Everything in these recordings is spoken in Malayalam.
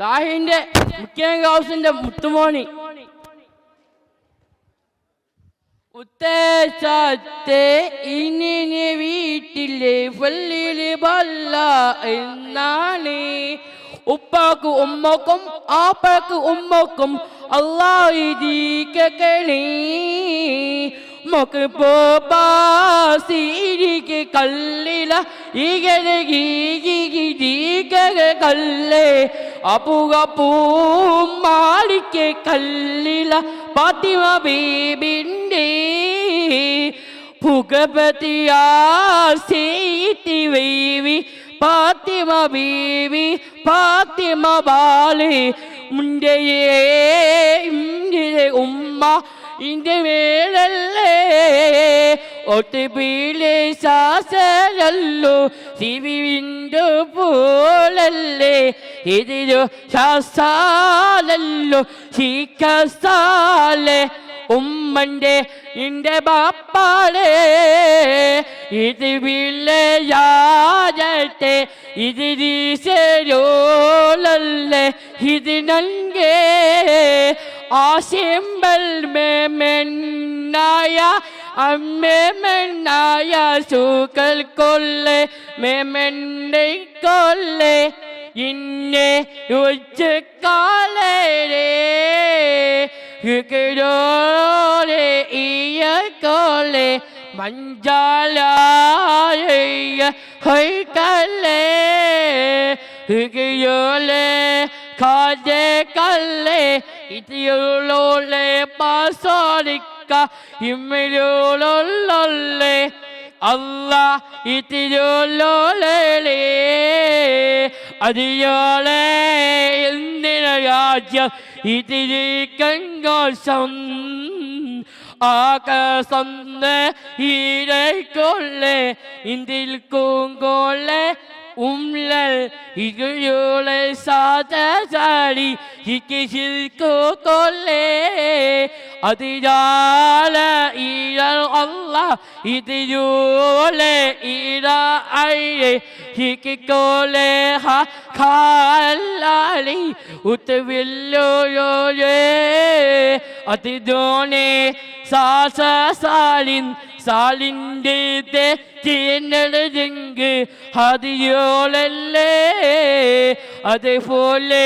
താഹിന്റെ മുഖ്യം ഹൗസിന്റെ മുത്തുമോണി. ഉത്തേശത്തെ ഇനി വീട്ടിലെ പള്ളിയിൽ ബല്ല എന്നാണ്. ഉപ്പാക്ക് ഉമ്മക്കും ആപ്പക്ക് ഉമ്മക്കും അള്ളാഹിക്കണേ മക്ക് പോരിക്ക് കല്ലില ഈ കല്ലേ അപ്പുകപ്പൂ മാളിക്ക് കല്ലില പാത്തിമ ബീബിന്റെ പുകപതിയാ സീത്തി പാത്തിമ ബീവി പാത്തിമ ബാലി മുണ്ടയേ ഇന്ത്യയിലെ ഉമ്മ ഇന്റെ മേലല്ലേ. ഒട്ടുപീലെ ശാസനല്ലോ ശിവിന്റെ പോലല്ലേ. ഇതിലോ ശാസാലല്ലോ ശീക്കസാലെ ഉമ്മന്റെ ഇന്റെ ബാപ്പാടെ ഇത് വിളയാജട്ടെ ഇത് ശരോലല്ലേ ഇത് നൻകെ. ആശിമ്പൽ മേമെന്നായ അമ്മേമെന്നായ സൂക്കൽ കൊല്ലേ മേമെന്നെ കൊല്ലെ ഇന്നെ ഉച്ചക്കാലേ ഹിക്കരോലെ ഇയക്കോലെ മഞ്ചാലായ ഹൈക്കല്ലേ ഹിക്കയോലെ കാജെ കല്ലേ ഇതിയോളോലെ പാസോലിക്ക ഇമ്മിലോളൊല്ലേ അല്ല ഇതിയോളോലേ അതിയോളെ എന്തിന രാജ്യം ഇതിരിക്കോശം ആകാശം ഈരക്കൊള്ളെ ഇന്തിൽ കൂങ്കോളെ ഉംലൽ ഇകയോളെ സാധാരി ഇക്കിശിൽക്കോ കൊല്ലേ അതിരാല ഈര അല്ല ഇതിരോലെ ഈര അയ്യേ ഹിക്കിക്കോലെ ഹ കാലാലി ഉത്തവില്ലോയോയേ അതിദോനെ സാസ സാലിൻ സാലിൻ്റെ തേനഴക് അതിയോളല്ലേ അതേപോലെ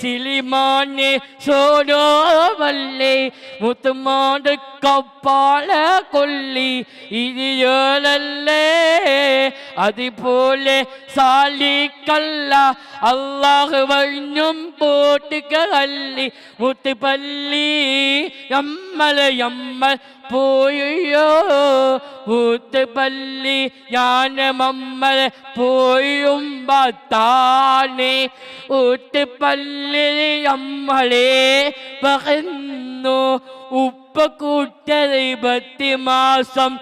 சிலிமானே சோடோவல்லே முத்துமாடு கப்பால கொல்லி இது ஏழல்லே அது போல சாலி கல்லா அல்லாஹ் வழியும் போட்டுக்க அள்ளி முத்து பள்ளி எம்மல எம்மல் போயோ പോയോ ഊത്തുപല്ലി ഞാൻ മമ്മൽ പോയുമ്പത്താനെ ഊത്തുപല്ലി അമ്മളെ പകന്നു ഉപ്പ കൂട്ടി പത്തി മാസം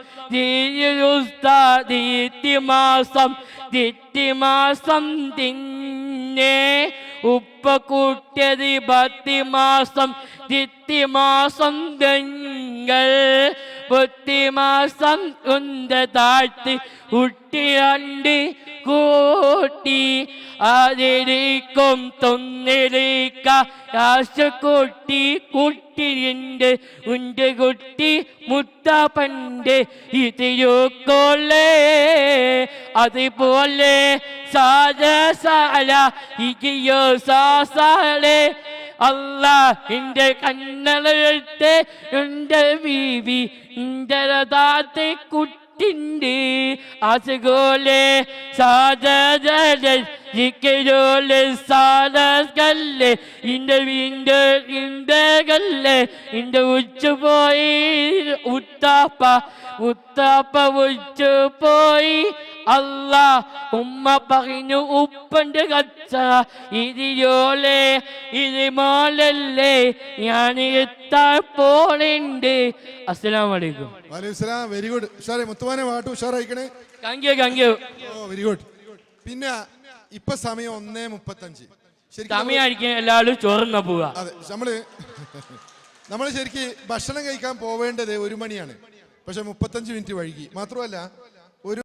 ദീത്തി മാസം ദിത്തി മാസം തിന്നെ ഉപ്പ കൂട്ടിയത് ഭക്തിമാസം ചിത്തിമാസം തെങ്ങൾ ബുദ്ധിമാസം കുന്ത താഴ്ത്തി കുട്ടിയണ്ട് കൂട്ടി അതിരിക്കും തൊന്നിരിക്ക രാശക്കൂട്ടി കുട്ടിയുണ്ട് ഉണ്ട് കുട്ടി മുത്തപ്പണ്ട് ഇതിരുക്കോളേ അതുപോലെ അല്ല എന്റെ ബീവി താത്തെ കുട്ടിണ്ട് അതുപോലെ സാധോലെ സാധകല്ലേ ഇന്റെ വീണ്ട് ഇന്റെ കല്ലേ. ഇന്റെ ഉത്താപ്പ ഉത്താപ്പ ഉച്ച പോയി അല്ല ഉമ്മ പറഞ്ഞു ഉപ്പന്റെ കച്ച ഇതിയോലെ ഇത് മോലല്ലേ ഞാൻ എത്താൻ പോണിണ്ട്. അസ്സലാം വലൈക്കും വലൈസ്ലാം വെരി ഗുഡ് ഉഷാറേ മുത്തുമാനെ പാട്ട് ഉഷാറായിക്കണേ. Thank you thank you oh very good പിന്നെ ഇപ്പൊ സമയം ഒന്നേ മുപ്പത്തഞ്ച്. സമയമായിരിക്കും എല്ലാവരും ചോറുന്ന പോവുക അതെ നമ്മൾ നമ്മൾ ശരിക്ക് ഭക്ഷണം കഴിക്കാൻ പോവേണ്ടത് ഒരു മണിയാണ്. പക്ഷെ മുപ്പത്തഞ്ച് മിനിറ്റ് വൈകി. മാത്രമല്ല